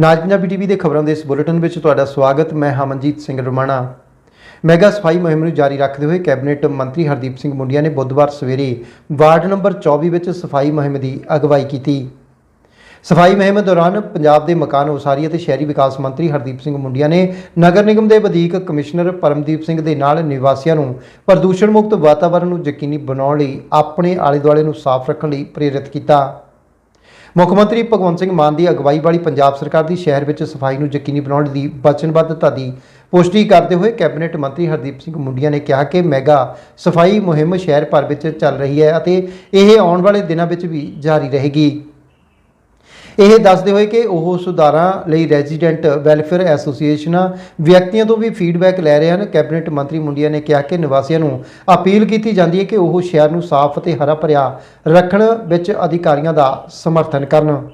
ਨਾਜ Punjabi TV ਦੇ ਖਬਰਾਂ ਦੇ ਇਸ ਬੁਲੇਟਿਨ ਵਿੱਚ ਤੁਹਾਡਾ ਸਵਾਗਤ, ਮੈਂ ਹਮਨਜੀਤ ਸਿੰਘ ਰਮਾਣਾ। ਮੈਗਾ ਸਫ਼ਾਈ ਮੁਹਿੰਮ ਨੂੰ ਜਾਰੀ ਰੱਖਦੇ ਹੋਏ ਕੈਬਨਿਟ ਮੰਤਰੀ ਹਰਦੀਪ ਸਿੰਘ ਮੁੰਡੀਆ ਨੇ ਬੁੱਧਵਾਰ ਸਵੇਰੇ ਵਾਰਡ ਨੰਬਰ 24 ਵਿੱਚ ਸਫ਼ਾਈ ਮੁਹਿੰਮ ਦੀ ਅਗਵਾਈ ਕੀਤੀ। ਸਫ਼ਾਈ ਮੁਹਿੰਮ ਦੌਰਾਨ ਪੰਜਾਬ ਦੇ ਮਕਾਨ ਉਸਾਰੀ ਅਤੇ ਸ਼ਹਿਰੀ ਵਿਕਾਸ ਮੰਤਰੀ ਹਰਦੀਪ ਸਿੰਘ ਮੁੰਡੀਆ ਨੇ ਨਗਰ ਨਿਗਮ ਦੇ ਵਧੀਕ ਕਮਿਸ਼ਨਰ ਪਰਮਦੀਪ ਸਿੰਘ ਦੇ ਨਾਲ ਨਿਵਾਸੀਆਂ ਨੂੰ ਪ੍ਰਦੂਸ਼ਣ ਮੁਕਤ ਵਾਤਾਵਰਣ ਨੂੰ ਯਕੀਨੀ ਬਣਾਉਣ ਲਈ ਆਪਣੇ ਆਲੇ ਦੁਆਲੇ ਨੂੰ ਸਾਫ਼ ਰੱਖਣ ਲਈ ਪ੍ਰੇਰਿਤ ਕੀਤਾ। ਮੁੱਖ ਮੰਤਰੀ ਭਗਵੰਤ ਸਿੰਘ ਮਾਨ ਦੀ ਅਗਵਾਈ ਵਾਲੀ ਪੰਜਾਬ ਸਰਕਾਰ ਦੀ ਸ਼ਹਿਰ ਵਿੱਚ ਸਫ਼ਾਈ ਨੂੰ ਯਕੀਨੀ ਬਣਾਉਣ ਦੀ ਵਚਨਬੱਧਤਾ ਦੀ ਪੁਸ਼ਟੀ ਕਰਦੇ ਹੋਏ ਕੈਬਨਿਟ ਮੰਤਰੀ ਹਰਦੀਪ ਸਿੰਘ ਮੁੰਡੀਆਂ ਨੇ ਕਿਹਾ ਕਿ ਮੈਗਾ ਸਫ਼ਾਈ ਮੁਹਿੰਮ ਸ਼ਹਿਰ ਭਰ ਵਿੱਚ ਚੱਲ ਰਹੀ ਹੈ ਅਤੇ ਇਹ ਆਉਣ ਵਾਲੇ ਦਿਨਾਂ ਵਿੱਚ ਵੀ ਜਾਰੀ ਰਹੇਗੀ। ਇਹ ਦੱਸਦੇ ਹੋਏ ਕਿ ਉਹ ਸੁਧਾਰਾਂ ਲਈ ਰੈਜ਼ੀਡੈਂਟ ਵੈਲਫੇਅਰ ਐਸੋਸੀਏਸ਼ਨਾਂ ਵਿਅਕਤੀਆਂ ਤੋਂ ਵੀ ਫੀਡਬੈਕ ਲੈ ਰਹੇ ਹਨ। ਕੈਬਨਿਟ ਮੰਤਰੀ ਮੁੰਡੀਆ ਨੇ ਕਿਹਾ ਕਿ ਨਿਵਾਸੀਆਂ ਨੂੰ ਅਪੀਲ ਕੀਤੀ ਜਾਂਦੀ ਹੈ ਕਿ ਉਹ ਸ਼ਹਿਰ ਨੂੰ ਸਾਫ਼ ਅਤੇ ਹਰਾ ਭਰਿਆ ਰੱਖਣ ਵਿੱਚ ਅਧਿਕਾਰੀਆਂ ਦਾ ਸਮਰਥਨ ਕਰਨ।